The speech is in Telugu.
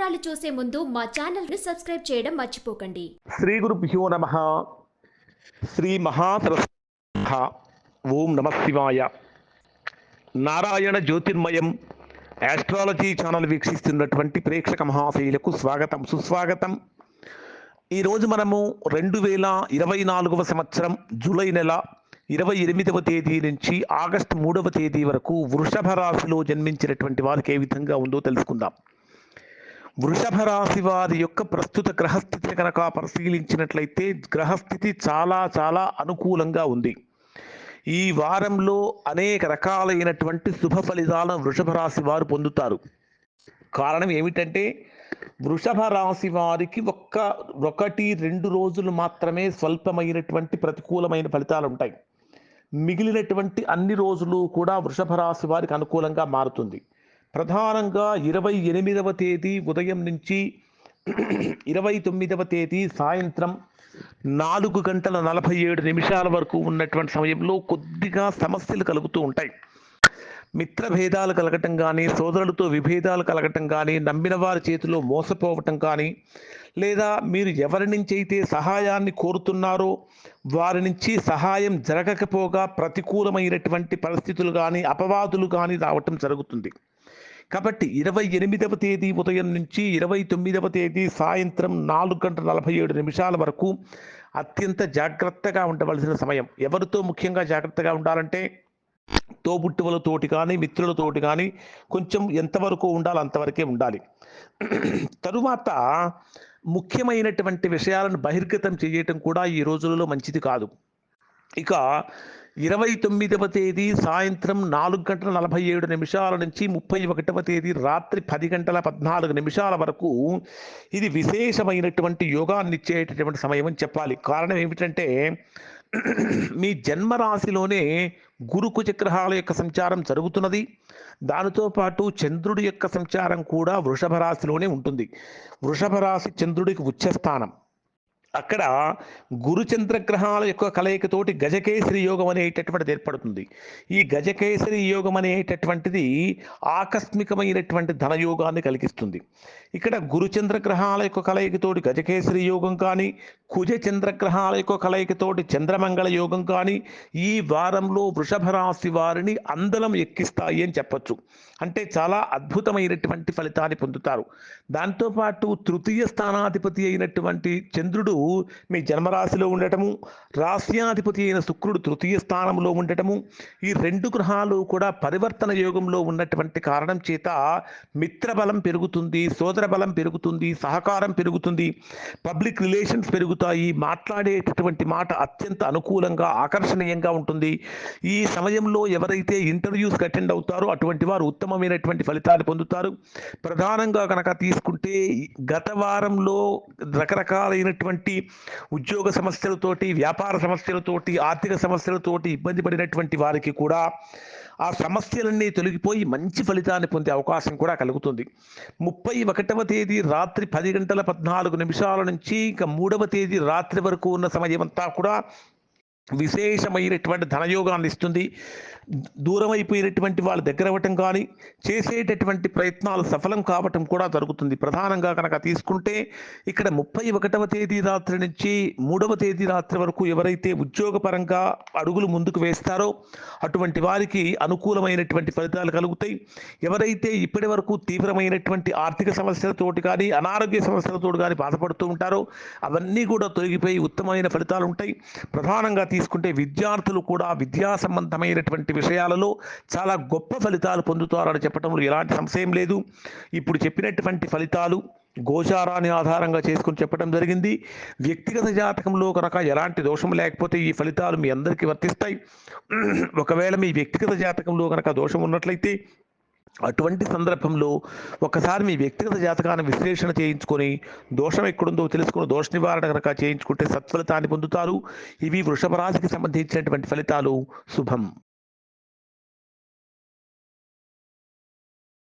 వివరాలు చూసే ముందు మా ఛానల్ని సబ్స్క్రైబ్ చేయడం మర్చిపోకండి. శ్రీ గురుభ్యో నమ. శ్రీ మహాసరస్ ఓం నమ శివాయ. నారాయణ జ్యోతిర్మయం ఆస్ట్రాలజీ ఛానల్ వీక్షిస్తున్నటువంటి ప్రేక్షక మహాశైలకు స్వాగతం సుస్వాగతం. ఈరోజు మనము రెండు వేల ఇరవై నాలుగవ సంవత్సరం జూలై నెల ఇరవై ఎనిమిదవ తేదీ నుంచి ఆగస్టు మూడవ తేదీ వరకు వృషభ రాశిలో జన్మించినటువంటి వారికి ఏ విధంగా ఉందో తెలుసుకుందాం. వృషభ రాశి వారి యొక్క ప్రస్తుత గ్రహస్థితిని కనుక పరిశీలించినట్లయితే గ్రహస్థితి చాలా చాలా అనుకూలంగా ఉంది. ఈ వారంలో అనేక రకాలైనటువంటి శుభ ఫలితాలను వృషభ రాశి వారు పొందుతారు. కారణం ఏమిటంటే వృషభ రాశి వారికి ఒక్క ఒకటి రెండు రోజులు మాత్రమే స్వల్పమైనటువంటి ప్రతికూలమైన ఫలితాలు ఉంటాయి. మిగిలినటువంటి అన్ని రోజులు కూడా వృషభ రాశి వారికి అనుకూలంగా మారుతుంది. ప్రధానంగా ఇరవై ఎనిమిదవ తేదీ ఉదయం నుంచి ఇరవై తొమ్మిదవ తేదీ సాయంత్రం నాలుగు గంటల నలభై ఏడు నిమిషాల వరకు ఉన్నటువంటి సమయంలో కొద్దిగా సమస్యలు కలుగుతూ ఉంటాయి. మిత్ర భేదాలు కలగటం కానీ సోదరులతో విభేదాలు కలగటం కానీ నమ్మిన వారి చేతిలో మోసపోవటం కానీ లేదా మీరు ఎవరి నుంచి అయితే సహాయాన్ని కోరుతున్నారో వారి నుంచి సహాయం జరగకపోగా ప్రతికూలమైనటువంటి పరిస్థితులు కానీ అపవాదులు కానీ రావటం జరుగుతుంది. కాబట్టి ఇరవై ఎనిమిదవ తేదీ ఉదయం నుంచి ఇరవై తొమ్మిదవ తేదీ సాయంత్రం నాలుగు గంటల నలభై ఏడు నిమిషాల వరకు అత్యంత జాగ్రత్తగా ఉండవలసిన సమయం. ఎవరితో ముఖ్యంగా జాగ్రత్తగా ఉండాలంటే తోబుట్టువులతోటి కానీ మిత్రులతోటి కానీ కొంచెం ఎంతవరకు ఉండాలో అంతవరకే ఉండాలి. తరువాత ముఖ్యమైనటువంటి విషయాలను బహిర్గతం చేయటం కూడా ఈ రోజులలో మంచిది కాదు. ఇక ఇరవై తొమ్మిదవ తేదీ సాయంత్రం నాలుగు గంటల నలభై ఏడు నిమిషాల నుంచి ముప్పై ఒకటవ తేదీ రాత్రి పది గంటల పద్నాలుగు నిమిషాల వరకు ఇది విశేషమైనటువంటి యోగాన్ని ఇచ్చేటటువంటి సమయం అని చెప్పాలి. కారణం ఏమిటంటే మీ జన్మరాశిలోనే గురుకు చక్రహాల యొక్క సంచారం జరుగుతున్నది. దానితో పాటు చంద్రుడి యొక్క సంచారం కూడా వృషభ రాశిలోనే ఉంటుంది. వృషభ రాశి చంద్రుడికి ఉచ్చస్థానం. అక్కడ గురుచంద్ర గ్రహాల యొక్క కలయికతోటి గజకేసరి యోగం అనేటటువంటిది ఏర్పడుతుంది. ఈ గజకేసరి యోగం అనేటటువంటిది ఆకస్మికమైనటువంటి ధనయోగాన్ని కలిగిస్తుంది. ఇక్కడ గురుచంద్ర గ్రహాల యొక్క కలయికతోటి గజకేసరి యోగం కానీ కుజ చంద్రగ్రహాల యొక్క కలయికతోటి చంద్రమంగళ యోగం కానీ ఈ వారంలో వృషభ రాశి వారిని అందలం ఎక్కిస్తాయి అని చెప్పచ్చు. అంటే చాలా అద్భుతమైనటువంటి ఫలితాన్ని పొందుతారు. దాంతోపాటు తృతీయ స్థానాధిపతి అయినటువంటి చంద్రుడు మీ జన్మరాశిలో ఉండటము రాశ్యాధిపతి అయిన శుక్రుడు తృతీయ స్థానంలో ఉండటము ఈ రెండు గ్రహాలు కూడా పరివర్తన యోగంలో ఉన్నటువంటి కారణం చేత మిత్రబలం పెరుగుతుంది సోదర బలం పెరుగుతుంది సహకారం పెరుగుతుంది పబ్లిక్ రిలేషన్స్ పెరుగుతాయి మాట్లాడేటటువంటి మాట అత్యంత అనుకూలంగా ఆకర్షణీయంగా ఉంటుంది. ఈ సమయంలో ఎవరైతే ఇంటర్వ్యూస్ అటెండ్ అవుతారో అటువంటి వారు ఉత్తమమైనటువంటి ఫలితాలు పొందుతారు. ప్రధానంగా కనుక తీసుకుంటే గత వారంలో రకరకాలైనటువంటి ఉద్యోగ సమస్యలతోటి వ్యాపార సమస్యలతోటి ఆర్థిక సమస్యలతోటి ఇబ్బంది పడినటువంటి వారికి కూడా ఆ సమస్యలన్నీ తొలగిపోయి మంచి ఫలితాన్ని పొందే అవకాశం కూడా కలుగుతుంది. ముప్పై ఒకటవ తేదీ రాత్రి పది గంటల పద్నాలుగు నిమిషాల నుంచి ఇంకా మూడవ తేదీ రాత్రి వరకు ఉన్న సమయం అంతా కూడా విశేషమైనటువంటి ధనయోగాన్ని ఇస్తుంది. దూరం అయిపోయినటువంటి వాళ్ళు దగ్గర అవ్వటం కానీ చేసేటటువంటి ప్రయత్నాలు సఫలం కావటం కూడా జరుగుతుంది. ప్రధానంగా కనుక తీసుకుంటే ఇక్కడ ముప్పై ఒకటవ తేదీ రాత్రి నుంచి మూడవ తేదీ రాత్రి వరకు ఎవరైతే ఉద్యోగపరంగా అడుగులు ముందుకు వేస్తారో అటువంటి వారికి అనుకూలమైనటువంటి ఫలితాలు కలుగుతాయి. ఎవరైతే ఇప్పటి వరకు తీవ్రమైనటువంటి ఆర్థిక సమస్యలతోటి కానీ అనారోగ్య సమస్యలతోటి కానీ బాధపడుతూ ఉంటారో అవన్నీ కూడా తొలగిపోయి ఉత్తమమైన ఫలితాలు ఉంటాయి. ప్రధానంగా తీసుకుంటే విద్యార్థులు కూడా విద్యా సంబంధమైనటువంటి విషయాలలో చాలా గొప్ప ఫలితాలు పొందుతారని చెప్పడంలో ఎలాంటి సంశయం లేదు. ఇప్పుడు చెప్పినటువంటి ఫలితాలు గోచారాన్ని ఆధారంగా చేసుకుని చెప్పడం జరిగింది. వ్యక్తిగత జాతకంలో కనుక ఎలాంటి దోషం లేకపోతే ఈ ఫలితాలు మీ అందరికీ వర్తిస్తాయి. ఒకవేళ మీ వ్యక్తిగత జాతకంలో కనుక దోషం ఉన్నట్లయితే అటువంటి సందర్భంలో ఒకసారి మీ వ్యక్తిగత జాతకాన్ని విశ్లేషణ చేయించుకొని దోషం ఎక్కడుందో తెలుసుకుని దోష నివారణ కనుక చేయించుకుంటే సత్ఫలితాన్ని పొందుతారు. ఇవి వృషభ రాశికి సంబంధించినటువంటి ఫలితాలు. శుభం.